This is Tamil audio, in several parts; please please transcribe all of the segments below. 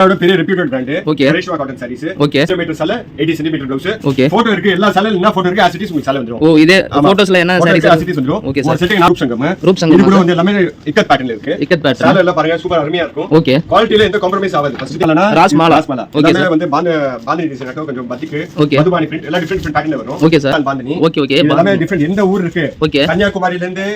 பெரிய reputed brand Okay. Reshma cotton saris Okay. Centimetre சால 80 சென்டிமீட்டர் ப்ளவுஸ் Okay. போட்டோ இருக்கு எல்லா சால என்ன போட்டோ இருக்கு ஆசிட்டிஸ் உங்களுக்கு சால வந்துரும். ஓ இதே ஆமா. போட்டோஸ்ல என்ன photo சாரி இருக்கு, ஆசிட்டிஸ் வந்துரும். ஓகே ஒரு சார் செட்டிங் ரூப் சங்கம். ரூப் சங்கம் இது கூட வந்து எல்லாமே இக்கத் பேட்டர்ன்ல இருக்கு. இக்கத் பேட்டர்ன் சால எல்லாம் பாருங்க சூப்பர் அருமையா இருக்கும். ஓகே குவாலிட்டில எந்த காம்ப்ரமைஸ் ஆகாது. ஃபர்ஸ்ட் இல்லனா ராஸ்மாலா. ராஸ்மாலா Okay, எல்லாமே வந்து பாந்த பாந்தினி டிசைன் இருக்கும் கொஞ்சம் பத்திக்கு Okay. மதுபானி பிரிண்ட் எல்லாம் டிஃபரெண்ட் டிஃபரெண்ட் பேட்டர்ன்ல வரும். Sir. பாந்தினி. ஓகே ஓகே எல்லாமே டிஃபரெண்ட் எந்த ஊர் இருக்கு? ஓகே கன்னியாகுமரியில இருந்து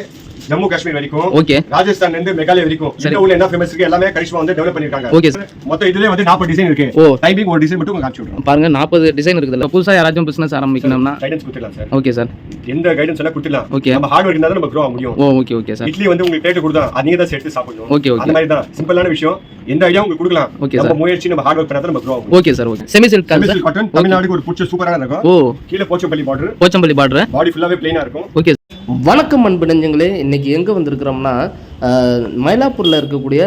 ஜம்மு காஷ்மீர் வரைக்கும் ஓகே. ராஜஸ்தான்ல இருந்து மெகாலயா வரைக்கும் இந்த ஊர்ல என்ன ஃபேமஸ் இருக்கு எல்லாமே கரிஷ்மா வந்து டெவலப் பண்ணிருக்காங்க. sir. மொத்தம் இதுலயே வந்து 40 டிசைன் இருக்கு. ஓ. டைமிங் ஒரு டிசைன் மட்டும் காமிச்சு விடுறோம் பாருங்க நாற்பது டிசைன் இருக்குதுல்ல. புதுசா யாராச்சும் பிசினஸ் ஆரம்பிக்கணும்னா. கைடன்ஸ் கொடுத்துடலாம் சார் ஓகே சார் எந்த கைடன்ஸ் எல்லாம் கொடுத்துடலாம். Okay. நம்ம ஹார்ட் ஒர்க் இருந்தா நம்ம க்ரோ ஆக முடியும். ஓ ஓகே ஓகே சார் இட்லி வந்து உங்களுக்கு ரேட் கொடுத்தா அது நீங்க தான் சேர்த்து சாப்பிடணும். Okay, okay. அந்த மாதிரி தான். சிம்பிளான விஷயம். எந்த ஐடியா உங்களுக்கு கொடுக்கலாம். Okay, நம்ம முயற்சி நம்ம ஹார்ட் ஒர்க் பண்ணா நம்ம க்ரோ ஆகும் okay sir okay. Semi silk sir misl cotton தமிழ்நாடுக்கு ஒரு பிடிச்ச சூப்பரான இருக்கும் ஓ. கீழே Pochampalli border Pochampalli border body ஃபுல்லாவே பிளைனா இருக்கும். ஓகே வணக்கம் அன்பு நெஞ்சங்களே இன்றைக்கி எங்கே வந்திருக்கிறோம்னா மயிலாப்பூரில் இருக்கக்கூடிய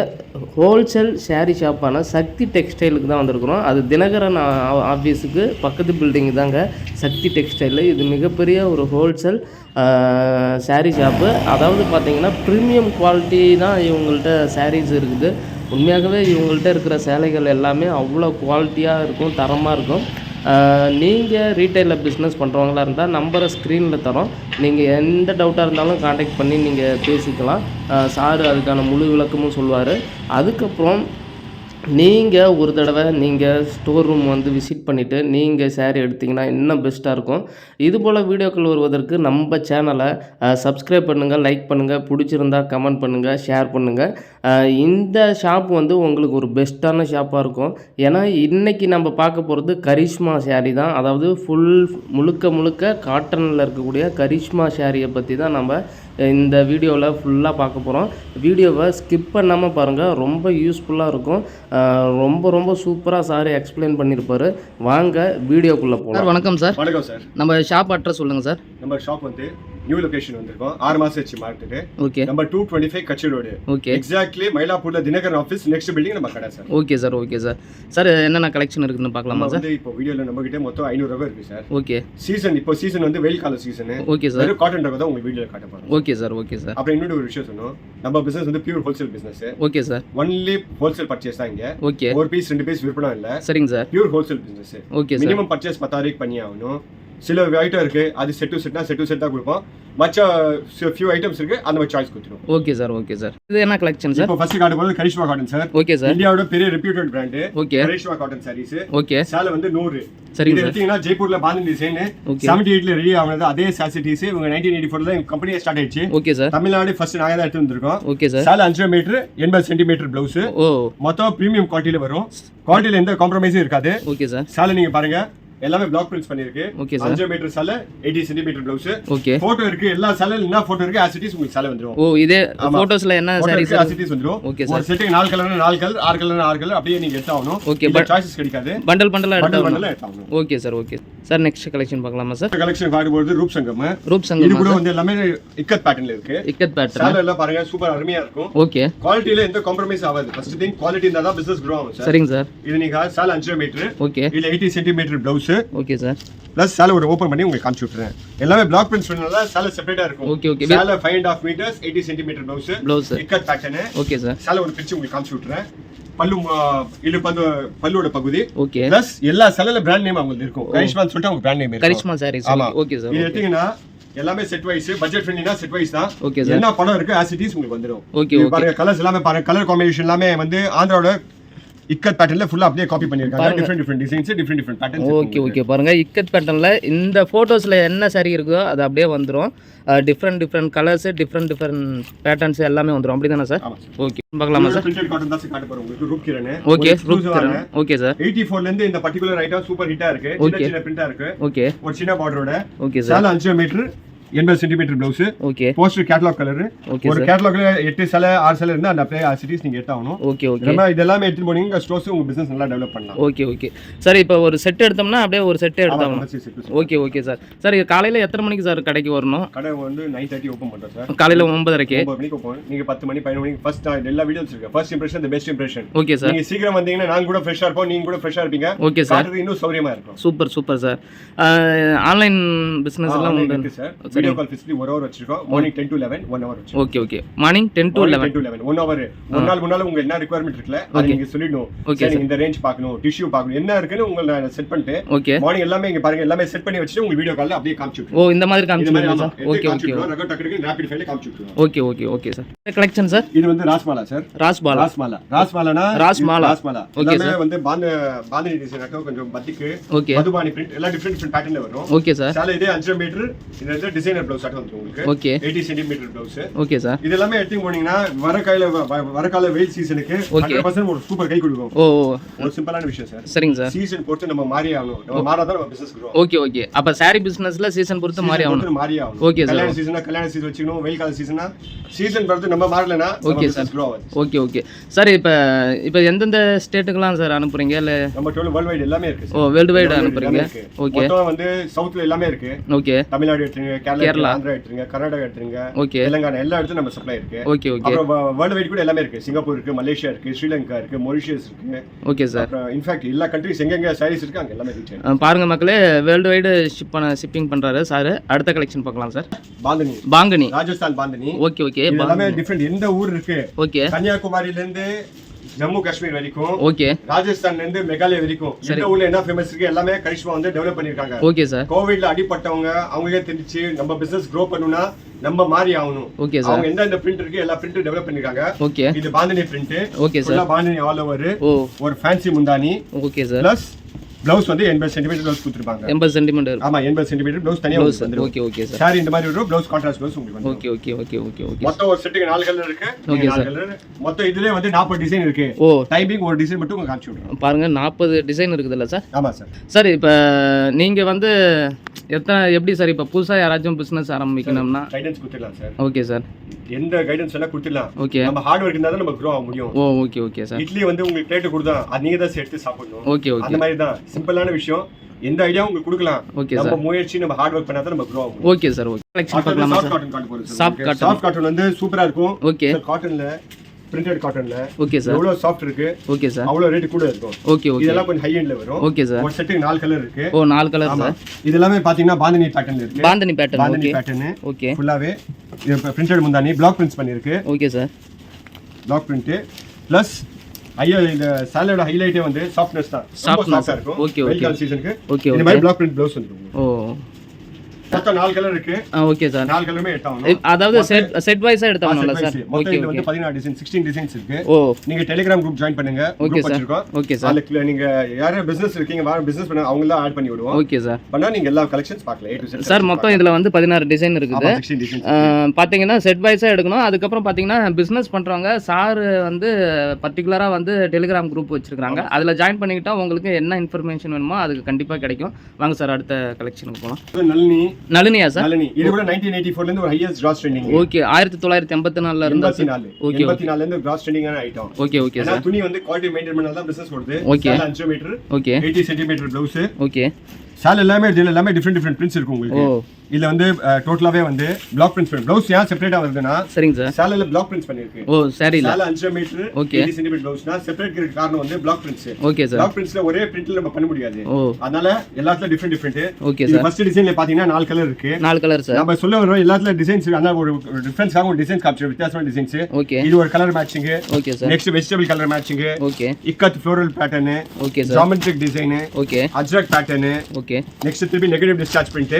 ஹோல்சேல் ஷேரி ஷாப்பான சக்தி டெக்ஸ்டைலுக்கு தான் வந்திருக்கிறோம். அது தினகரன் ஆ- ஆஃபீஸுக்கு பக்கத்து பில்டிங் தாங்க சக்தி டெக்ஸ்டைலு இது மிகப்பெரிய ஒரு ஹோல்சேல் ஷேரி ஷாப்பு அதாவது பார்த்தீங்கன்னா ப்ரீமியம் குவாலிட்டி தான் இவங்கள்ட்ட சாரீஸ் இருக்குது. உண்மையாகவே இவங்கள்ட்ட இருக்கிற சேலைகள் எல்லாமே அவ்வளோ குவாலிட்டியாக இருக்கும் தரமாக இருக்கும். நீங்கள் ரீட்டைலில் பிஸ்னஸ் பண்ணுறவங்களா இருந்தால் நம்பரை ஸ்க்ரீனில் தரோம். நீங்கள் எந்த டவுட்டாக இருந்தாலும் காண்டாக்ட் பண்ணி நீங்கள் பேசிக்கலாம். சார் அதுக்கான முழு விளக்கமும் சொல்லுவார். அதுக்கப்புறம் நீங்கள் ஒரு தடவை நீங்கள் ஸ்டோர் ரூம் வந்து விசிட் பண்ணிவிட்டு நீங்கள் சேரீ எடுத்தீங்கன்னா இன்னும் பெஸ்ட்டாக இருக்கும். இது போல் வீடியோக்கள் வருவதற்கு நம்ம சேனலை சப்ஸ்கிரைப் பண்ணுங்கள் லைக் பண்ணுங்கள் பிடிச்சிருந்தா கமெண்ட் பண்ணுங்கள் ஷேர் பண்ணுங்கள் இந்த ஷாப் வந்து உங்களுக்கு ஒரு பெஸ்ட்டான ஷாப்பாக இருக்கும். ஏன்னா இன்றைக்கி நம்ம பார்க்க போகிறது கரிஷ்மா ஷேரி தான். அதாவது ஃபுல் முழுக்க முழுக்க காட்டனில் இருக்கக்கூடிய கரிஷ்மா ஷேரியை பற்றி தான் நம்ம இந்த வீடியோவில் ஃபுல்லாக பார்க்க போகிறோம் வீடியோவை ஸ்கிப் பண்ணாமல் பாருங்கள் ரொம்ப யூஸ்ஃபுல்லாக இருக்கும். ரொம்ப ரொம்ப சூப்பராக சார் எக்ஸ்பிளைன் பண்ணியிருப்பாரு வாங்க வீடியோக்குள்ளே போகலாம் வணக்கம் சார். வணக்கம் சார். நம்ம ஷாப் அட்ரஸ் சொல்லுங்க சார். நம்ம ஷாப் வந்து நியூ லொகேஷன் வந்திருக்கோம். ஆறு மாசம் ஆச்சு market okay number two twenty five கட்சி ரோடு ஓகே எக்ஸாக்ட்லி மயிலாப்பூர்ல தினகரன் ஆஃபீஸ் நெக்ஸ்ட் பில்டிங் நம்ம கடை sir. Okay sir okay sir sir என்னென்ன கலெக்ஷன் இருக்குன்னு பார்க்கலாமா சார் இப்போ வீடியோல நம்ம கிட்ட மொத்தம் ஐநூறு ரூபாய் இருக்கு சார் ஓகே சீசன் இப்போ சீசன் வந்து வெயில் கால சீசன் ஓகே சார் காட்டன் ரகம் தான் உங்களுக்கு வீடியோல காட்ட போறோம். ஓகே சார் ஓகே சார் அப்புறம் இன்னொரு ஒரு விஷயம் சொன்னோம். நம்ம பிசினஸ் வந்து pure wholesale business okay sir only wholesale purchase தான் இங்க. ஓகே ஒரு பீஸ் ரெண்டு பீஸ் விற்பனை இல்ல. சரிங்க sir pure wholesale business okay minimum purchase பத்தாயிரம் பண்ணி ஆகணும். சில ஐட்டம் இருக்கு அது செட் டு செட்னா செட் டு செட் தான் கொடுப்போம். மற்ற ஃபியூ ஐட்டம்ஸ் இருக்கு அந்த மாதிரி சாய்ஸ் கொடுத்துரும் ஓகே சார் ஓகே சார் இது என்ன கலெக்ஷன் சார் இப்போ ஃபர்ஸ்ட் காட்ட போது Karishma cotton sir okay sir இந்தியாவோட பெரிய reputed brand okay Karishma cotton sarees okay சேலை வந்து நூறு. சரிங்க இது சார் எடுத்தீங்கன்னா ஜெய்ப்பூர்ல பாந்தி டிசைன். செவன்டி எயிட்ல ரெடி ஆனது அதே சாசிட்டிஸ் இவங்க நைன்டீன் எயிட்டி ஃபோர்ல எங்க கம்பெனியே ஸ்டார்ட் ஆயிடுச்சு. ஓகே சார் தமிழ்நாடு ஃபர்ஸ்ட் நாங்க தான் எடுத்து வந்திருக்கோம். ஓகே சார் சேலை அஞ்சு மீட்டர் எண்பது சென்டிமீட்டர் பிளவுஸ் ஓ. மொத்தம் பிரீமியம் குவாலிட்டியில வரும். குவாலிட்டியில எந்த காம்ப்ரமைஸும் இருக்காது. ஓகே சார் சேலை நீங்க பாருங்க. எல்லாமே பிளாக் பிரிண்ட்ஸ் பண்ணிருக்கு Okay, sir. அஞ்சு மீட்டர் சேலை eighty centimetre blouse okay photo இருக்கு எல்லா சேலை என்ன போட்டோ இருக்கு ஆசிட்டிஸ் உங்களுக்கு சேலை வந்துரும். ஓ இதே ஆமா. ஃபோட்டோஸில் என்ன சாரி சார் ஆசிட்டிஸ் வந்துரும். Okay, ஒரு செட்டுக்கு நாலு கலர் நாலு கலர் ஆறு கலர் ஆறு கலர் அப்படியே நீங்க எடுத்தாகணும் Okay, இல்ல but- சாய்ஸஸ் கிடைக்காது. பண்டல் பண்டல் எடுத்து bundle எடுத்தாகணும் okay sir okay sir next collection பார்க்கலாமா சார் கலெக்ஷன் காட்டும்போது ரூப் சங்கம். ரூப் இது சங்கம் கூட வந்து எல்லாமே இக்கத் பேட்டர்ன்ல இருக்கு. இக்கத் பேட்டர்ன் சேலை எல்லாம் பாருங்க சூப்பர் அருமையா இருக்கும். ஓகே குவாலிட்டியில எந்த காம்ப்ரமைஸ் ஆகாது. ஃபர்ஸ்ட் திங் குவாலிட்டி இருந்தா தான் பிசினஸ் க்ரோ ஆகும் சார் சரிங்க சார் இது நீங்க சேலை அஞ்சு மீட்டர் ஓகே இல்ல eighty centimetre blouse okay sir plus சேலை ஒரு ஓபன் பண்ணி உங்களுக்கு காமிச்சு விட்டுறேன். எல்லாமே பிளாக் பிரிண்ட்ஸ் பண்ணனால சேலை செப்பரேட்டா இருக்கும். Okay, okay. சேலை five and half metres eighty centimetre blouse blouse ikat pattern okay sir சேலை ஒரு பிரிச்சு உங்களுக்கு காமிச்சு விட்டுறேன். பல்லு இது வந்து பல்லுவோட பகுதி. ஓகே பிளஸ் எல்லா சேலையில பிராண்ட் நேம் அவங்களுக்கு இருக்கும். கரிஷ்மான்னு சொல்லிட்டு அவங்க பிராண்ட் நேம் இருக்கும். கரிஷ்மா சாரீஸ் ஆமா. ஓகே சார் இது எடுத்தீங்கன்னா எல்லாமே செட் வைஸ் பட்ஜெட் ஃப்ரெண்ட்லினா செட் வைஸ் தான். ஓகே சார் என்ன படம் இருக்கு ஆஸ் இட் இஸ் உங்களுக்கு வந்துடும் ஓகே இது ஓகே பாருங்க கலர்ஸ் எல்லாமே பாருங்க. கலர் காம்பினேஷன் எல்லாமே வந்து ஆந்திராவோட இக்கத் பேட்டர்ல ஃபுல்லா அப்படியே காப்பி பண்ணிருக்காங்க different different designs different different patterns okay okay பாருங்க இக்கத் பேட்டர்ல இந்த போட்டோஸ்ல என்ன சாரி இருக்கோ அது அப்படியே வந்துரும். Different different colours different different patterns எல்லாமே வந்துரும். அப்படி தானே சார் ஓகே பார்க்கலாமா சார் பிரிண்டட் காட்டன் தான் காட்ட போறோம். உங்களுக்கு Roop Kiran okay Roop Kiran okay sir 84 ல இருந்து இந்த பர்టిక్యులர் ஐட்டம் சூப்பர் ஹிட்டா இருக்கு. சின்ன சின்ன பிரிண்டா இருக்கு. ஓகே ஒரு சின்ன பார்டரோட ஓகே சார் 4 மீட்டர் எண்பது centimetre blouse okay poster catalogue colour ஒரு சார் கேட்டலாக்ல எட்டு சேலை ஆறு சேலை இருந்தா அந்த அப்படியே சிட்டிஸ் நீங்க எடுத்தாகணும். ஓகே ஓகே நம்ம இதெல்லாமே எடுத்துட்டு போனீங்க ஸ்டோர்ஸ் உங்க பிசினஸ் நல்லா டெவலப் பண்ணலாம். ஓகே ஓகே சார் இப்போ ஒரு செட் எடுத்தோம்னா அப்படியே ஒரு செட் எடுத்தாகணும். ஓகே ஓகே சார் சார் காலையில் எத்தனை மணிக்கு சார் கடைக்கு வரணும்? கடை வந்து நைன் தேர்ட்டி ஓப்பன் பண்றோம் சார் காலையில் ஒன்பதரைக்கு? ஒன்பது மணிக்கு ஓப்பன் நீங்க பத்து மணி பதினொரு மணிக்கு ஃபர்ஸ்ட் எல்லா வீடியோஸ் இருக்கு first impression the best impression okay sir நீங்க சீக்கிரம் வந்தீங்கன்னா நாங்க கூட ஃப்ரெஷ்ஷா இருப்போம் நீங்க கூட ஃப்ரெஷ்ஷா இருப்பீங்க. ஓகே சார் இன்னும் சௌரியமா இருக்கும். Super super sir online business எல்லாம் உண்டு. சார் வீடியோ கால் ஃபெசிலிட்டி ஒரு ஹவர் வச்சிருக்கோம். Morning ten to eleven one hour வச்சிருக்கோம். Okay okay morning ten to eleven ten to eleven one hour ஒரு நாள் முன்னால உங்க என்ன ரெக்குவயர்மெண்ட் இருக்குல்ல? அது. நீங்க சரி, நீங்க இந்த ரேஞ்ச் பார்க்கணும் டிஷ்யூ பார்க்கணும் என்ன இருக்குன்னு உங்களை நான் செட் பண்ணிட்டு ஓகே மார்னிங் எல்லாமே இங்க பாருங்க எல்லாமே செட் பண்ணி வச்சுட்டு உங்களுக்கு வீடியோ கால்ல அப்படியே காமிச்சு ஓ இந்த மாதிரி சார் ஓகே காமிச்சு ஓகே விட்டுருவோம். Okay okay okay sir collection sir இது வந்து ராஸ்மாலா சார் ராஸ்பாலா ராஸ்மாலா. ராஸ்மாலானா? ராஸ்மாலா. ராஸ்மாலா. Okay, எல்லாமே வந்து பாந்த பாந்தினி டிசைன் கொஞ்சம் பத்திக்கு ஓகே மதுபானி பிரிண்ட் எல்லாம் டிஃப்ரெண்ட் டிஃப்ரெண்ட் பேட்டர்ன்ல வரும். ஓகே சார் சால இதே அஞ்சரை மீட்டர் இது வந்து டிசைனர் பிளவுஸ் உங்களுக்கு. Okay eighty centimetre blouse okay sir இது எல்லாமே எடுத்து போனீங்கன்னா வர கால வர கால வெயில் சீசனுக்கு. ஹண்ட்ரட் பர்சன்ட் ஒரு சூப்பர் கை கொடுக்கும். ஓ ஒரு சிம்பிளான விஷயம் சார் சரிங்க சார் சீசன் பொறுத்து நம்ம மாறி ஆகணும். நம்ம மாறாதான் நம்ம பிசினஸ் grow ஓகே ஓகே அப்போ சாரி பிஸ்னஸ்ல சீசன் பொறுத்து மாறி ஆகணும். மாறி ஆகணும். Okay, sir. கல்யாண சீசனா கல்யாண சீசன் வச்சுக்கணும். வெயில் கால சீசனா சீசன் பொறுத்து நம்ம மாறலனா grow ஆகாது. ஓகே ஓகே சார் இப்போ இப்போ எந்தெந்த ஸ்டேட்டுக்கெல்லாம் சார் அனுப்புறீங்க? இல்லை நம்ம டோல் வேர்ல்ட் வைட் எல்லாமே இருக்கு ஓ வேர்ல்டு வைடு அனுப்புறீங்க. ஓகே மொத்தம் வந்து சவுத்ல எல்லாமே இருக்கு. ஓகே தமிழ்நாடு எடுத்துருங்க கேரளா கேரளா. ஆந்திரா எடுத்துருங்க கர்நாடகா எடுத்துருங்க ஓகே. தெலுங்கானா எல்லா இடத்துலயும் நம்ம சப்ளை இருக்கு. Okay okay. அப்புறம் வேர்ல்டு வைட் கூட எல்லாமே இருக்கு. சிங்கப்பூர் இருக்கு மலேசியா இருக்கு ஸ்ரீலங்கா இருக்கு மொரிஷியஸ் இருக்கு. Okay sir. இன்ஃபேக்ட் எல்லா கண்ட்ரிஸ் எங்கெங்க சாரீஸ் இருக்கு அங்க எல்லாமே ரீச் பாருங்க மக்களே வேர்ல்டு வைடு ஷிப் பண்ண ஷிப்பிங் பண்றாரு சார். அடுத்த கலெக்ஷன் பார்க்கலாம் சார். பாந்தனி. பாங்கனி ராஜஸ்தான் பாந்தனி. Okay okay. எல்லாமே டிஃப்ரெண்ட் எந்த ஊர் இருக்கு? ஓகே. கன்னியாகுமரியில இருந்து ஜம்மு காஷ்மீர் வரைக்கும் ஓகே. ராஜஸ்தான்ல இருந்து மேகாலயா வரைக்கும் எந்த ஊர்ல என்ன ஃபேமஸ் இருக்கு எல்லாமே கரிஷ்மா வந்து டெவலப் பண்ணிருக்காங்க ஓகே சார். கோவிட்ல அடிப்பட்டவங்க அவங்களே தெரிஞ்சு நம்ம பிசினஸ் க்ரோ பண்ணணும்னா நம்ம மாறி ஆகணும். Okay sir. அவங்க எந்தெந்த பிரிண்ட் இருக்கு எல்லா பிரிண்ட் டெவலப் பண்ணிருக்காங்க ஓகே. இது bandhani print okay sir. Bandhani all over ஒரு ஃபேன்சி முந்தானி. Okay sir. பிளஸ் பிளவுஸ் வந்து எண்பது சென்டிமீட்டர் பிளவுஸ் கொடுத்துருப்பாங்க. எண்பது சென்டிமீட்டர் ஆமா எண்பது சென்டிமீட்டர் பிளவுஸ் தனியா ப்ளவுஸ் வந்துரும் ஓகே ஓகே சார் சாரி இந்த மாதிரி வரும் பிளவுஸ் கான்ட்ராஸ்ட் பிளவுஸ் உங்களுக்கு okay okay okay okay okay மொத்தம் ஒரு செட்டுக்கு நாலு கலர் இருக்கு. நாலு கலர் மொத்தம் இதுலயே வந்து நாற்பது டிசைன் இருக்கு. ஓ. டைமிங் ஒரு டிசைன் மட்டும் உங்களுக்கு காமிச்சு விடுறோம் பாருங்க நாற்பது டிசைன் இருக்குதுல்ல சார் ஆமா சார் சார் இப்போ நீங்கள் வந்து எத்தனை எப்படி சார் இப்போ புதுசாக யாராச்சும் பிஸ்னஸ் ஆரம்பிக்கணும்னா? கைடன்ஸ் கொடுத்துடலாம் சார் ஓகே சார் எந்த கைடன்ஸ் எல்லாம் கொடுத்துடலாம். ஓகே நம்ம ஹார்ட் ஒர்க் இருந்தா தான் நம்ம க்ரோ ஆக முடியும். ஓ ஓகே ஓகே சார் இட்லி வந்து உங்களுக்கு பிளேட் கொடுத்தா அது நீங்க தான் எடுத்து சாப்பிடணும். ஓகே ஓகே அந்த மாதிரி தான் சிம்பிளான விஷயம். எந்த ஐடியா உங்களுக்கு கொடுக்கலாம். ஓகே நம்ம சார் முயற்சி நம்ம ஹார்ட் ஒர்க் பண்ணா தான் நம்ம க்ரோ ஆக முடியும். ஓகே சார் ஓகே கலெக்ஷன் பார்க்கலாமா சாஃப்ட் சார் காட்டன் காட்ட போறோம் Soft cotton. சாஃப்ட் காட்டன் வந்து சூப்பரா இருக்கும். ஓகே காட்டன்ல பிரிண்டட் காட்டன்ல ஓகே சார் எவ்வளவு சாஃப்ட் இருக்கு? ஓகே சார் அவ்வளவு ரேட் கூட இருக்கும். ஓகே ஓகே இதெல்லாம் கொஞ்சம் ஹை எண்ட்ல வரும். ஓகே சார் ஒரு செட்டுக்கு நாலு கலர் இருக்கு. ஓ நாலு கலர் சார் இது எல்லாமே பாத்தீங்கன்னா பாந்தினி பேட்டர்ன் இருக்கு. Bandhani pattern bandhani okay pattern okay ஃபுல்லாவே பிரிண்டட் முந்தானி பிளாக் பிரிண்ட்ஸ் பண்ணிருக்கு okay sir block print plus ஐயா இந்த சாலோட ஹைலைட்டே வந்து சாஃப்ட்னஸ் தான். ரொம்ப Softness. சாஃப்டா இருக்கும். Okay. கால சீசனுக்கு ஓகே இந்த ஓகே மாதிரி பிளாக் பிரிண்ட் ப்ளவுஸ் வந்துரும். ஓ. மொத்தம் நாலு கலர் இருக்கு. ஆ ஓகே சார் நாலு கலருமே எட்டாகணும் அதாவது செட் செட் வைஸாக எடுத்தாங்கல்ல சார் ஓகே இதுல ஓகே வந்து பதினாறு டிசைன் சிக்ஸ்டீன் டிசைன்ஸ் இருக்கு. ஓ. நீங்க டெலிகிராம் குரூப் ஜாயின் பண்ணுங்க. ஓகே சார் ஓகே சார் அதுல நீங்க யாரும் பிசினஸ் இருக்கீங்க வார பிசினஸ் பண்ண அவங்க தான் ஆட் பண்ணி விடுவோம். ஓகே சார் பண்ணா நீங்க எல்லா கலெக்ஷன்ஸ் பார்க்கலாம். ஏ டு செட் சார் மொத்தம் இதில் வந்து பதினாறு டிசைன் இருக்குது. பார்த்தீங்கன்னா செட் எடுக்கணும். அதுக்கப்புறம் பார்த்தீங்கன்னா பிஸ்னஸ் பண்ணுறவங்க சார் வந்து பர்டிகுலராக வந்து டெலிகிராம் குரூப் வச்சுருக்காங்க அதில் ஜாயின் பண்ணிக்கிட்டா உங்களுக்கு என்ன இன்ஃபர்மேஷன் வேணுமோ அதுக்கு கண்டிப்பாக கிடைக்கும். வாங்க சார் அடுத்த கலெக்ஷனுக்கு போகலாம் நளினி நளினியா சார்? நளினி. இது கூட நைன்டீன் எயிட்டி ஃபோர்ல இருந்து ஒரு ஹையஸ்ட் கிராஸ் ட்ரெண்டிங் ஓகே ஆயிரத்தி தொள்ளாயிரத்தி எண்பத்தி நாலில் இருந்தா எண்பத்தி நாலு. Okay, எண்பத்தி நாலுல இருந்து கிராஸ் ட்ரெண்டிங்கான ஐட்டம் ஓகே ஓகே சார். துணி வந்து குவாலிட்டி மெயின்டைன் பண்ணாதான் தான் பிசினஸ் ஓடுது. சேலை அஞ்சு metre okay. Eighty centimetre blouse okay. சேலை எல்லாமே இதுல எல்லாமே டிஃப்ரெண்ட் டிஃப்ரெண்ட் பிரிண்ட்ஸ் இருக்கும் உங்களுக்கு. இதுல வந்து டோட்டலாவே வந்து பிளாக் பிரிண்ட்ஸ் பிளவுஸ் ஏன் செப்பரேட்டா வருதுன்னா சரிங்க சார். சேலைல பிளாக் பிரிண்ட்ஸ் பண்ணிருக்கு ஓ சரியில்ல சேலை அஞ்சு மீட்டர். எயிட்டி சென்டிமீட்டர் பிளவுஸ்னா செப்பரேட் காரணம் வந்து block prints okay sir. Block பிரிண்ட்ஸ்ல ஒரே பிரிண்ட்ல நம்ம பண்ண முடியாது. அதனால எல்லாத்துலயும் different different okay sir. First டிசைன்ல பாத்தீங்கன்னா நாலு கலர் இருக்கு. நாலு கலர் சார். நம்ம சொல்ல வரோம் எல்லாத்துல டிசைன்ஸ் அதனால ஒரு டிஃபரன்ஸ்க்காக ஒரு டிசைன்ஸ் காமிச்சு வித்தியாசமான டிசைன்ஸ் ஓகே. இது ஒரு colour matching okay sir. Next vegetable colour matching okay. Ikat floral pattern okay sir. Geometric design okay. Ajrakh pattern okay. Next திருப்பி நெகட்டிவ் டிஸ்சார்ஜ் பிரிண்ட்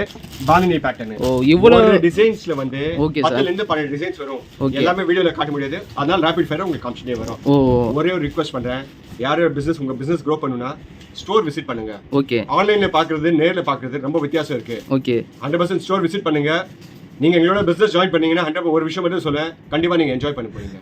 பாலினி பேட்டர்ன் ஓ இவ்வளோ ஒரு டிசைன்ஸ்ல வந்து Okay, sir. பத்துல இருந்து பன்னெண்டு டிசைன்ஸ் வரும். எல்லாமே வீடியோல காட்ட முடியாது. அதனால ரேபிட் ஃபயர் உங்களுக்கு காமிச்சிட்டே வரும். ஒரே ஒரு ரிக்வெஸ்ட் பண்றேன். யார் பிசினஸ் உங்க பிசினஸ் க்ரோ பண்ணுனா ஸ்டோர் விசிட் பண்ணுங்க. ஓகே ஆன்லைன்ல பாக்குறது நேர்ல பாக்குறது ரொம்ப வித்தியாசம் இருக்கு. Okay hundred percent store visit பண்ணுங்க. நீங்க எங்களோட பிசினஸ் ஜாயின் பண்ணீங்கன்னா ஹண்ட்ரட் ஒரு விஷயம் மட்டும் சொல்ல கண்டிப்பா நீங்க என்ஜாய் பண்ண போறீங்க.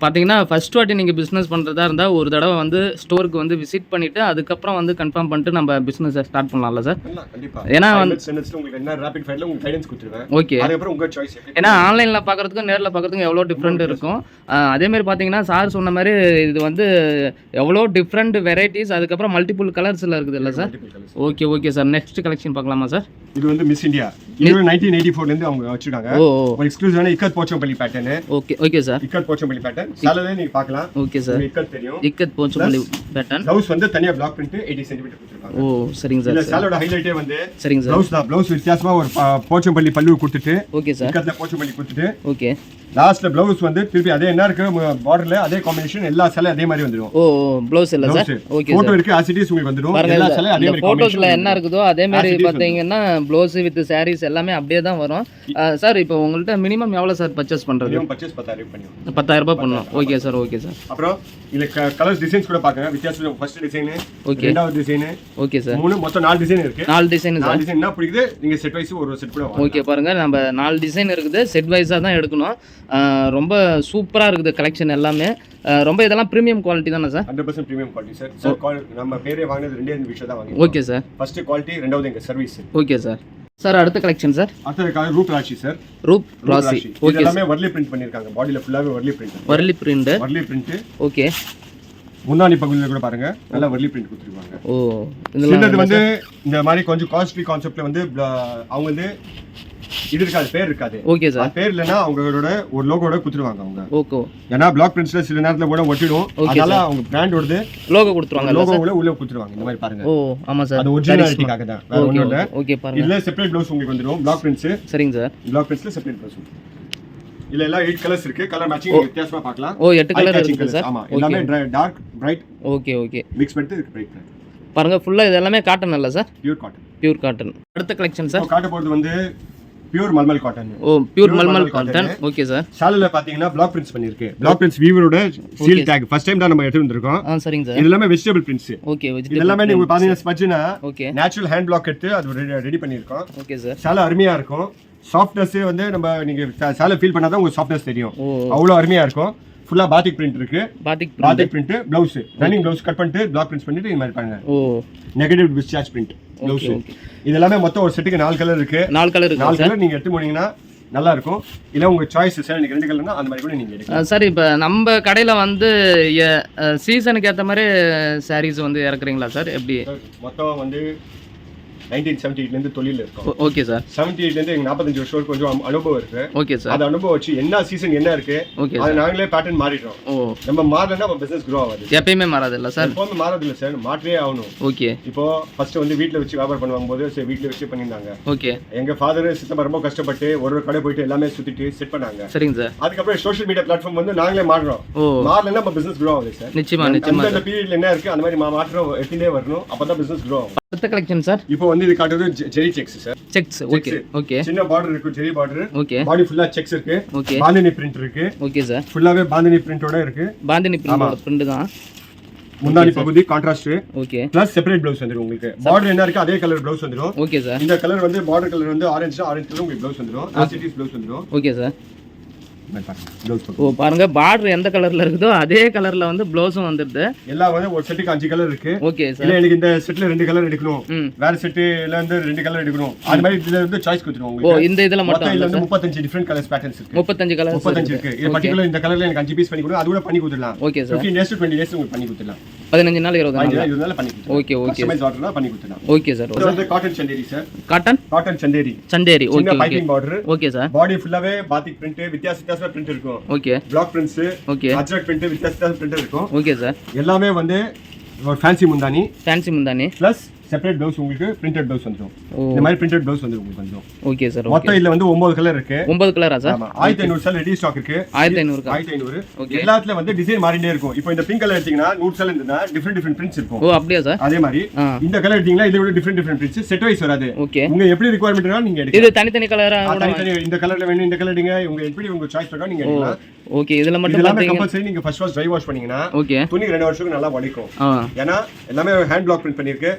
பார்த்தீங்கன்னா ஃபர்ஸ்ட் வாட்டி நீங்கள் பிஸ்னஸ் பண்ணுறதா இருந்தால் ஒரு தடவை வந்து ஸ்டோருக்கு வந்து விசிட் பண்ணிவிட்டு அதுக்கப்புறம் வந்து கன்ஃபார்ம் பண்ணிட்டு நம்ம பிஸ்னஸை ஸ்டார்ட் பண்ணலாம்ல சார் பண்ணலாம், கண்டிப்பா. ஏன்னா வந்து- உங்களுக்கு என்ன ரேபிட் ஃபயர்ல உங்களுக்கு கைடன்ஸ் கொடுத்துருவேன். ஓகே அதுக்கப்புறம் உங்க சாய்ஸ் ஏன்னா ஆன்லைனில் பார்க்குறதுக்கும் நேரில் பார்க்குறதுக்கும் எவ்வளோ டிஃப்ரெண்ட் இருக்கும். அதேமாரி பார்த்தீங்கன்னா சார் சொன்ன மாதிரி இது வந்து எவ்வளோ டிஃப்ரெண்ட் வெரைட்டிஸ் அதுக்கப்புறம் மல்டிபிள் கலர்ஸில் இருக்குது இல்லை sir okay okay sir next collection பார்க்கலாமா சார் இது வந்து மிஸ் இந்தியா நைன்டீன் எயிட்டி ஃபோர்ல இருந்து அவங்க வச்சிருக்காங்க. ஒரு எக்ஸ்க்ளூசிவான ikat Pochampally pattern okay okay sir. Ikat Pochampally pattern சேலவே நீங்க பார்க்கலாம். Okay sir. இக்கத் தெரியும். இக்கத் போச்சம்பள்ளி பேட்டன் பிளவுஸ் வந்து தனியா பிளாக் பிரிண்ட் எயிட்டி சென்டிமீட்டர் கொடுத்துருக்காங்க ஓ சரிங்க சார் சேலோட ஹைலைட்டே வந்து சரிங்க சார். பிளவுஸ் தான். பிளவுஸ் வித்தியாசமா ஒரு போச்சம்பள்ளி பல்லு கொடுத்துட்டு ஓகே சார். இக்கத்துல போச்சம்பள்ளி கொடுத்துட்டு ஓகே. லாஸ்ட்ல பிளவுஸ் வந்து திருப்பி அதே என்ன இருக்கு? பார்டர்ல அதே காம்பினேஷன் எல்லா சேலை அதே மாதிரி வந்துடும் ஓ ப்ளவுஸ் இல்லை சார்? ஓகே போட்டோ இருக்கு ஆசிட்டிஸ் உங்களுக்கு வந்துடும் எல்லா இந்த- சேலை அதே இந்த மாதிரி போட்டோஸ்ல என்ன இருக்குதோ அதே மாதிரி பாத்தீங்கன்னா ப்ளவுஸ் வித் சாரீஸ் எல்லாமே அப்படியே தான் வரும். சார் இப்போ உங்கள்கிட்ட மினிமம் எவ்வளவு சார் பர்ச்சேஸ் மினிமம் பர்ச்சேஸ் பத்தாயிரம் பண்ணிடும் பத்தாயிரம் ரூபாய் பண்ணணும். ஓகே சார் ஓகே சார் அப்புறம் இதுல கலர்ஸ் டிசைன்ஸ் கூட பாருங்க வித்தியாசம் ஃபர்ஸ்ட் டிசைன் Okay. ரெண்டாவது டிசைன் ஓகே சார் மூணு மொத்தம் நாலு டிசைன் இருக்கு. நாலு டிசைன் நாலு டிசைன் என்ன பிடிக்குது நீங்க செட் வைஸ் ஒரு செட் கூட. ஓகே பாருங்க. நம்ம நாலு டிசைன் இருக்குது. செட் வைஸாக தான் எடுக்கணும். ரொம்ப சூப்பராக இருக்குது கலெக்ஷன் எல்லாமே. ரொம்ப இதெல்லாம் ப்ரீமியம் குவாலிட்டி தானே சார் 100% பிரீமியம் குவாலிட்டி சார் நம்ம பேரே வாங்கினது ரெண்டே ரெண்டு விஷயம் தான் வாங்கி ஓகே சார் ஃபர்ஸ்ட் குவாலிட்டி ரெண்டாவது எங்க சர்வீஸ் ஓகே சார் சார் அடுத்த கலெக்ஷன் சார் அடுத்தது colour Roop Rashi sir Roop Rashi okay எல்லாமே வர்லி பிரிண்ட் பண்ணிருக்காங்க பாடியில ஃபுல்லாவே Warli print Warli print Warli print okay முன்னாடி பகுதியில் கூட பாருங்க. நல்லா வர்லி பிரிண்ட் கொடுத்துருக்காங்க ஓ சிலது வந்து இந்த மாதிரி கொஞ்சம் காஸ்ட்லி கான்செப்ட்ல வந்து அவங்க வந்து இது இருக்காது பேர் இருக்காது. ஓகே சார் பேர் இல்லைன்னா அவங்களோட ஒரு லோகோட குத்துருவாங்க அவங்க. ஓகோ ஏன்னா பிளாக் பிரிண்ட்ஸ்ல சில நேரத்துல கூட ஒட்டிடும். அதனால அவங்க பிராண்டோடது லோகோ கொடுத்துருவாங்க லோகோவுல உள்ள குத்துருவாங்க இந்த மாதிரி பாருங்க. ஓ ஆமாம் சார் அது ஒரிஜினாலிட்டிக்காக தான். வேற ஒண்ணும் இல்ல. ஓகே பாருங்க. இதுல செப்பரேட் ப்ளவுஸ் உங்களுக்கு வந்துடும் பிளாக் பிரிண்ட்ஸ் சரிங்க சார் பிளாக் பிரிண்ட்ஸ்ல செப்பரேட் ப்ளவுஸ் இதுல எல்லாம் எயிட் கலர்ஸ் இருக்கு. கலர் மேட்சிங் வித்தியாசமா பார்க்கலாம். ஓ எட்டு Eye கலர் colours. சார் ஆமா. எல்லாமே dark bright okay okay mix பண்ணிட்டு இருக்கு பிரைட் பாருங்க ஃபுல்லாக இது எல்லாமே காட்டன் இல்ல sir pure cotton pure cotton அடுத்த கலெக்ஷன் சார் காட்ட போறது வந்து பியூர் மல்மல் காட்டன் ஓ pure mulmul cotton okay sir சாலில் பாத்தீங்கன்னா பிளாக் பிரிண்ட்ஸ் பண்ணிருக்கு பிளாக் பிரிண்ட்ஸ் வீவரோட சீல் டேக் ஃபர்ஸ்ட் டைம் தான் நம்ம எடுத்து வந்திருக்கோம். ஆ சரிங்க சார் இது எல்லாமே வெஜிடபிள் பிரிண்ட்ஸ் ஓகே இது எல்லாமே நீங்க பாத்தீங்கன்னா ஸ்பட்ச்னா ஓகே நேச்சுரல் ஹேண்ட் பிளாக் எடுத்து அது ரெடி பண்ணியிருக்கோம். ஓகே சார் சேலை அருமையா இருக்கும். சாஃப்ட்னஸ் வந்து நம்ம நீங்க சேலை ஃபீல் பண்ணாதான் உங்களுக்கு சாஃப்ட்னஸ் தெரியும். அவ்வளோ அருமையா இருக்கும். ஃபுல்லா பாத்திக் பிரிண்ட் இருக்கு. Batik batik print blouse running blouse cut பண்ணிட்டு பிளாக் பிரிண்ட்ஸ் பண்ணிட்டு இந்த மாதிரி பாருங்க ஓ. Negative discharge print blouse. இது எல்லாமே மொத்தம் ஒரு செட்டுக்கு நாலு கலர் இருக்கு. நாலு கலர் இருக்கு நாலு கலர் நீங்க எடுத்து போனீங்கன்னா நல்லா இருக்கும். இல்ல உங்க சாய்ஸ் சார் எனக்கு ரெண்டு கலர்னா அந்த மாதிரி கூட நீங்க எடுக்கலாம். சார் இப்போ நம்ம கடையில் வந்து சீசனுக்கு ஏற்ற மாதிரி சாரீஸ் வந்து இறக்குறீங்களா சார்? எப்படி? மொத்தம் வந்து நைன்டீன் செவன்டி இருந்து தொழில் இருக்கும். Okay sir. செவன்டி இருந்து எங்க நாற்பத்தஞ்சு வருஷம் கொஞ்சம் அனு- அனுபவம் இருக்கு. Okay sir. அந்த அனுபவம் வச்சு என்ன சீசன் என்ன இருக்கு ஓகே அது நாங்களே பேட்டர்ன் மாறிடுறோம். ஓ. நம்ம மாறலன்னா நம்ம பிசினஸ் க்ரோ ஆகாது. எப்பயுமே மாறாது இல்லை சார்? எப்பவுமே மாறதில்ல சார். மாற்றே ஆகணும். ஓகே. இப்போ ஃபர்ஸ்ட் வந்து வீட்ல வச்சு வியாபாரம் பண்ணுவாங்க போது சரி வீட்ல வச்சு பண்ணியிருந்தாங்க. ஓகே. எங்க ஃபாதர் சித்தப்பா ரொம்ப கஷ்டப்பட்டு ஒரு ஒரு கடை போயிட்டு எல்லாமே சுத்திட்டு செட் பண்ணாங்க. சரிங்க சார். அதுக்கப்புறம் சோஷியல் மீடியா பிளாட்ஃபார்ம் வந்து நாங்களே மாறுறோம். மாறலன்னா நம்ம பிசினஸ் க்ரோ ஆகுது சார். நிச்சயமா நிச்சயமா அந்த பீரியட்ல என்ன இருக்கு அந்த மாதிரி மாற்றம் எடுத்துட்டே வரணும். அப்பதான் பிசினஸ் க்ரோ ஆகும். அடுத்த கலெக்ஷன் சார் இப்போ வந்து இது காட்டுறது zari checks sir checks okay okay சின்ன பார்டர் இருக்கு ஜெரி பார்டர் ஓகே பாடி ஃபுல்லா செக்ஸ் இருக்கு. ஓகே பாந்தினி பிரிண்ட் இருக்கு. ஓகே சார் ஃபுல்லாவே பாந்தினி பிரிண்டோட இருக்கு. பாந்தினி பிரிண்டோட பிரிண்ட் தான். முன்னாடி பகுதி contrast okay plus separate blouse வந்துடும் உங்களுக்கு. பார்டர் என்ன இருக்கு அதே கலர் ப்ளவுஸ் வந்துடும் ஓகே சார் இந்த கலர் வந்து பார்டர் கலர் வந்து ஆரஞ்சு ஆரஞ்சு கலர் உங்களுக்கு ப்ளவுஸ் வந்துடும் ஆசிட்டிஸ் ப்ளவுஸ் வந்துடும் ஓகே சார் ஓ பாருங்க பார்டர் எந்த கலர்ல இருக்குதோ அதே கலர்ல வந்து ப்ளவுஸும் வந்துடுது. எல்லாம் வந்து ஒரு செட்டுக்கு அஞ்சு கலர் இருக்கு. ஓகே சார் இல்ல எனக்கு இந்த செட்ல ரெண்டு கலர் எடுக்கணும். வேற செட்டுல இருந்து ரெண்டு கலர் எடுக்கணும். அது மாதிரி இதுல இருந்து சாய்ஸ் கொடுத்துருவோம் ஓ இந்த இதுல மட்டும் இதுல வந்து முப்பத்தஞ்சு டிஃப்ரெண்ட் கலர்ஸ் பேட்டர்ன்ஸ் இருக்கு. முப்பத்தஞ்சு கலர் முப்பத்தஞ்சு இருக்கு. இது பர்டிகுலர் இந்த கலர்ல எனக்கு அஞ்சு பீஸ் பண்ணி கொடு அது கூட பண்ணி கொடுத்துடலாம். Okay sir fifteen days twenty days உங்களுக்கு பண்ணி கொடுத்துடலாம். பதினஞ்சு நாள் இருபது நாள். பதினஞ்சு இருந்தாலும் பண்ணி ஓகே ஓகே பண்ணி கொடுத்துடலாம். ஓகே சார் வந்து cotton Chanderi sir cotton cotton Chanderi சின்ன ஓகே ஓகே சார் பாடி ஃபுல்லாவே பாத்திக் பிரிண்ட் வித்தியாச வித்தியாச பிரிண்ட் இருக்கும். Okay block prints okay ajrakh print வித்தியாச வித்தியாச பிரிண்ட் இருக்கும். ஓகே சார் எல்லாமே வந்து ஒரு ஃபேன்சி முந்தானி ஃபேன்சி முந்தானி பிளஸ் செப்பரேட் ப்ளவுஸ் உங்களுக்கு பிரிண்டட் ப்ளவுஸ் வந்துடும் இந்த மாதிரி பிரிண்டட் ப்ளவுஸ் வந்து உங்களுக்கு வந்துடும் ஓகே சார் மொத்தம் இதுல வந்து ஒன்பது கலர் இருக்கு. ஒன்பது கலரா சார் ஆயிரத்தி ஐநூறு சார் ரெடி ஸ்டாக் இருக்கு. ஆயிரத்தி ஐநூறுக்கா? ஆயிரத்தி ஐநூறு. எல்லாத்துல வந்து டிசைன் மாறிட்டே இருக்கும். இப்போ இந்த பிங்க் கலர் எடுத்தீங்கன்னா நூறு சார் இருந்ததுன்னா டிஃப்ரெண்ட் டிஃப்ரெண்ட் பிரிண்ட்ஸ் இருக்கும். ஓ அப்படியா சார் அதே மாதிரி இந்த கலர் எடுத்தீங்கன்னா இதை விட different different prints set wise வராது. ஓகே உங்க எப்படி ரிக்குவயர்மெண்ட் நீங்க எடுக்கலாம். இது தனித்தனி கலரா தனித்தனி இந்த கலர்ல வேணும் இந்த கலர் எடுங்க. உங்க எப்படி உங்க சாய்ஸ் பிரகாரம் நீங்க எடுக்கலாம். ஓகே இதுல இது மட்டும் எல்லாமே கம்பல்சரி நீங்க ஃபர்ஸ்ட் வாஷ் ட்ரை வாஷ் பண்ணீங்கன்னா ஓகே துணி ரெண்டு வருஷத்துக்கு நல்லா உடைக்கும் ஆ. ஏன்னா எல்லாமே ஹேண்ட் பிளாக் பிரிண்ட் பண்ணிருக்கு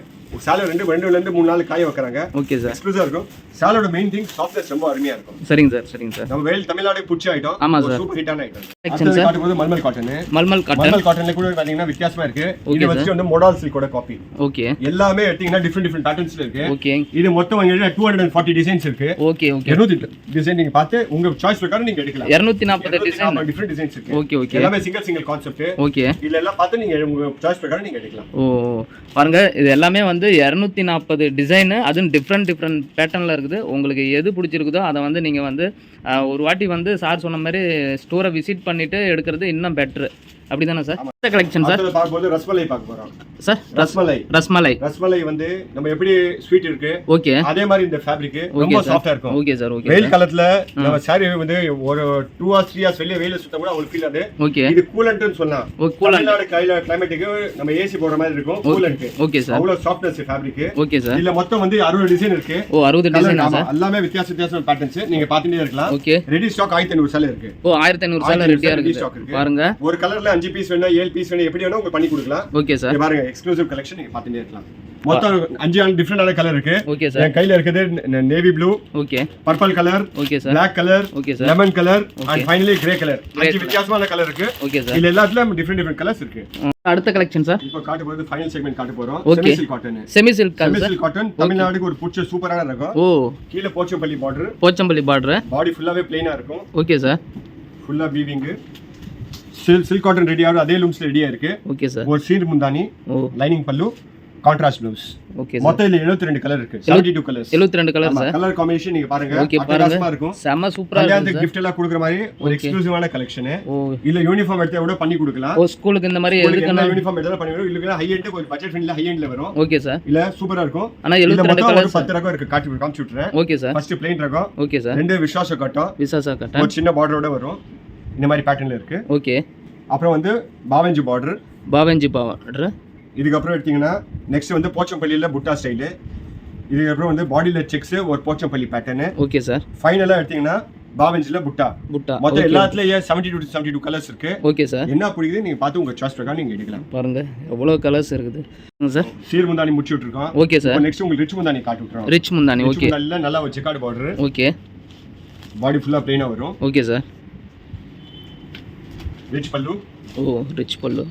சேலை ரெண்டு ரெண்டுல இருந்து மூணு நாள் காய வைக்கிறாங்க. ஓகே சார் எக்ஸ்க்ளூசிவா இருக்கும். சேலோட மெயின் திங் சாஃப்ட்னஸ் ரொம்ப அருமையா இருக்கும். சரிங்க சார் சரிங்க சார் நம்ம வேல் தமிழ்நாடு பிடிச்ச ஐட்டம் ஆமா sir. சூப்பர் ஹிட்டான ஐட்டம் அடுத்தது. காட்டும்போது மல்மல் காட்டன் மல்மல் காட்டன் மல்மல் காட்டன்ல கூட பாத்தீங்கன்னா வித்தியாசமா இருக்கு. இது வச்சு வந்து மொடால் சில்கோட காப்பி ஓகே எல்லாமே எடுத்தீங்கன்னா டிஃப்ரெண்ட் டிஃப்ரெண்ட் பேட்டர்ன்ஸ்ல இருக்கு. ஓகே இது மொத்தம் two hundred and forty designs இருக்கு. ஓகே ஓகே இருநூத்தி டிசைன் நீங்க பார்த்து உங்க சாய்ஸ் பிரகாரம் நீங்க எடுக்கலாம். இரநூத்தி நாற்பது டிசைன் டிஃப்ரெண்ட் டிசைன்ஸ் இருக்கு. ஓகே ஓகே எல்லாமே சிங்கிள் சிங்கிள் கான்செப்ட் ஓகே எல்லாம் பார்த்து நீங்க உங்க சாய்ஸ் பிரகாரம் நீங்க எடுக்கலாம். ஓ. பாருங்க இது எல்லாமே வந்து வந்து இரநூத்தி நாற்பது டிசைனு அதுவும் டிஃப்ரெண்ட் டிஃப்ரெண்ட் பேட்டர்னில் இருக்குது. உங்களுக்கு எது பிடிச்சிருக்குதோ அதை வந்து நீங்கள் வந்து ஒரு வாட்டி வந்து சார் சொன்ன மாதிரி ஸ்டோரை விசிட் பண்ணிவிட்டு எடுக்கிறது இன்னும் பெட்ரு அப்படி தானே சார் அடுத்த கலெக்ஷன் சார்? பார்க்கும்போது ரசமலை பார்க்க போறோம். சார் ரஸ் ரசமலை ரஸ்மலை. ரசமலை வந்து நம்ம எப்படி ஸ்வீட் இருக்கு? ஓகே. அதே மாதிரி இந்த ஃபேப்ரிக் ரொம்ப சாஃப்டா இருக்கும். ஓகே சார் ஓகே வெயில் காலத்துல நம்ம சாரி வந்து ஒரு டூ ஹவர்ஸ் த்ரீ ஹவர்ஸ் வெளியே வெயில சுத்தம் கூட அவங்களுக்கு ஃபீல் ஆகுது. ஓகே. இது கூலண்ட்னு ஓ கூலண்ட் கையில கிளைமேட்டுக்கு நம்ம ஏசி போடுற மாதிரி இருக்கும் கூலண்ட் ஓகே சார். அவ்வளவு சாஃப்ட்னஸ் ஃபேப்ரிக் ஓகே சார். இதுல மொத்தம் வந்து அறுபது டிசைன் இருக்கு. ஓ அறுபது Colour, டிசைனா ஆமா, சார்? எல்லாமே வித்தியாச வித்தியாச பேட்டர்ன்ஸ் நீங்க பாத்துட்டே இருக்கலாம். ஓகே. ரெடி ஸ்டாக் ஆயிரத்தி ஐநூறு சேலை இருக்கு. ஓ ஆயிரத்தி ஐநூறு இருக்குது. stock இருக்கு. பாருங்க. ஒரு கலர்ல அஞ்சு பீஸ் வேணும் ஏழு பீஸ் வேணும் எப்படி வேணும் உங்களுக்கு பண்ணி கொடுக்கலாம். ஓகே சார் பாருங்க எக்ஸ்க்ளூசிவ் கலெக்ஷன் நீங்க பாத்துட்டே இருக்கலாம். மொத்தம் அஞ்சு டிஃப்ரெண்டான கலர் இருக்கு. ஓகே சார் என் கையில இருக்குது navy blue okay. Purple colour okay sir black colour okay sir lemon colour. And finally grey colour அஞ்சு. வித்தியாசமான கலர் இருக்கு. ஓகே சார் இதுல எல்லாத்துலயும் டிஃப்ரெண்ட் டிஃப்ரெண்ட் கலர்ஸ் இருக்கு. அடுத்த கலெக்ஷன் சார் இப்போ காட்ட போறது ஃபைனல் செக்மெண்ட் காட்ட போறோம். Semi silk cotton semi silk semi silk cotton தமிழ்நாடுக்கு ஒரு பிடிச்ச சூப்பரான இருக்கும் ஓ. கீழே Pochampally border Pochampally border body ஃபுல்லாவே பிளைனா இருக்கும். ஓகே சார் ஃபுல்லா weaving silk silk cotton ready ஆகும் அதே லூம்ஸ்ல ரெடியா இருக்கு. ஓகே சார் ஒரு சீர் முந்தானி லைனிங் பல்லு. கான்ட்ராஸ்ட் ப்ளவுஸ் ஓகே மொத்தம் இதுல 72 ரெண்டு கலர் இருக்கு. 72 டூ கலர்ஸ் எழுபத்தி ரெண்டு கலர் சார் கலர் காம்பினேஷன் நீங்க பாருங்க. Okay, அட்டகாசமா இருக்கும். சூப்பராக கல்யாணத்துக்கு இருக்கு gift எல்லாம் கொடுக்குற மாதிரி ஒரு எக்ஸ்க்ளூசிவான கலெக்ஷன் இல்ல யூனிஃபார்ம் எடுத்தா கூட பண்ணி கொடுக்கலாம். ஓ ஸ்கூலுக்கு இந்த மாதிரி எதுக்குன்னா யூனிஃபார்ம் எடுத்தாலும் பண்ணி கொடுக்கலாம். இல்ல ஹை எண்ட் கொஞ்சம் பட்ஜெட் ஃப்ரெண்ட்ல ஹை எண்ட்ல வரும். ஓகே சார் இல்ல சூப்பரா இருக்கும். மொத்தம் ஒரு கலர் பத்து ரகம் இருக்கு. காட்டி காமிச்சு விட்டுறேன். ஓகே சார் ஃபர்ஸ்ட் பிளைன் ரகம். ஓகே சார் ரெண்டு விஸ்வாச கட்டம். விசாசா கட்டன் ஒரு சின்ன பார்டரோட வரும். இந்த மாதிரி பேட்டர்ன்ல இருக்கு. ஓகே அப்புறம் வந்து பாவஞ்சி பார்டர் பாவஞ்சி பார்டர் இதுக்கப்புறம் எடுத்தீங்கன்னா நெக்ஸ்ட் வந்து போச்சம்பள்ளியில புட்டா ஸ்டைலு இதுக்கப்புறம் வந்து பாடியில செக்ஸ் ஒரு போச்சம்பள்ளி பேட்டர்னு ஓகே சார் ஃபைனலா எடுத்தீங்கன்னா பாவஞ்சில புட்டா. புட்டா. மொத்தம் எல்லாத்துலயும் seventy two seventy two colours இருக்கு? ஓகே சார் என்ன பிடிக்குது நீங்க பார்த்து உங்க சாய்ஸ் பிரகாரம் நீங்க எடுக்கலாம். பாருங்க எவ்வளோ கலர்ஸ் இருக்குது. சார் சீர் முந்தானி முடிச்சு விட்டுருக்கோம். ஓகே சார் நெக்ஸ்ட் உங்களுக்கு ரிச் முந்தானி காட்டி விட்டுறோம். ரிச் முந்தானி ஓகே முந்தானில நல்லா ஒரு செக்கார்டு பார்டர் ஓகே பாடி ஃபுல்லா பிளைனா வரும். ஓகே சார் ரிச் பல்லு. ஓ ரிச் பல்லு.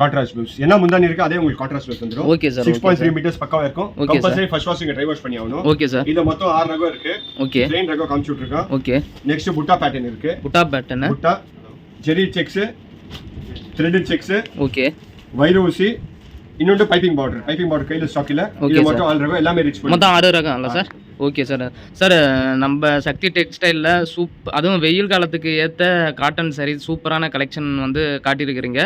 கான்ட்ராஸ்ட் ப்ளவுஸ் என்ன முந்தானி இருக்கு அதே உங்களுக்கு கான்ட்ராஸ்ட் ப்ளவுஸ் வந்துரும். Okay sir six okay point three metres பக்காவா இருக்கும். Compulsory first wash dry wash பண்ணி ஆகணும். ஓகே சார் இதுல மொத்தம் ஆறு ரகம் இருக்கு. ஓகே பிளைன் ரகம் காமிச்சு விட்டுருக்கோம் ஓகே நெக்ஸ்ட் புட்டா பேட்டர்ன் இருக்கு. Butta pattern butta zari checks threaded checks okay வைர ஊசி இன்னொன்று பைப்பிங் பார்டர் பைப்பிங் பார்டர் கையில ஸ்டாக் இல்ல. Okay, இது. மொத்தம் ஆறு ரகம் எல்லாமே ரிச் பண்ணி மொத்தம் ஆறு ரகம்ல சார் ஓகே சார் சார் நம்ம சக்தி டெக்ஸ்டைலில் சூப் அதுவும் வெயில் காலத்துக்கு ஏற்ற காட்டன் saree சூப்பரான கலெக்ஷன் வந்து காட்டியிருக்கிறீங்க.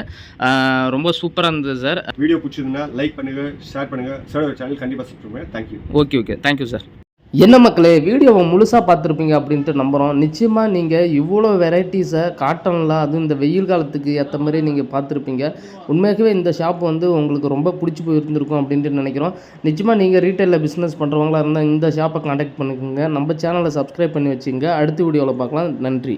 ரொம்ப சூப்பராக இருந்தது சார் வீடியோ பிடிச்சதுன்னா லைக் பண்ணுங்க ஷேர் பண்ணுங்க. சார் சேனல் கண்டிப்பா subscribe thank you okay okay thank you sir என்ன மக்களே வீடியோவை முழுசாக பார்த்துருப்பீங்க அப்படின்ட்டு நம்புகிறோம் நிச்சயமாக நீங்கள் இவ்வளோ வெரைட்டிஸை காட்டனில் அதுவும் இந்த வெயில் காலத்துக்கு ஏற்ற மாதிரி நீங்கள் பார்த்துருப்பீங்க. உண்மையாகவே இந்த ஷாப் வந்து உங்களுக்கு ரொம்ப பிடிச்சி போயிருந்திருக்கும் அப்படின்ட்டு நினைக்கிறோம். நிச்சயமாக நீங்கள் ரீட்டைலில் பிஸ்னஸ் பண்ணுறவங்களா இருந்தால் இந்த ஷாப்பை காண்டாக்ட் பண்ணிக்கோங்க. நம்ம சேனலை சப்ஸ்கிரைப் பண்ணி வச்சுங்க அடுத்த வீடியோவில் பார்க்கலாம். நன்றி.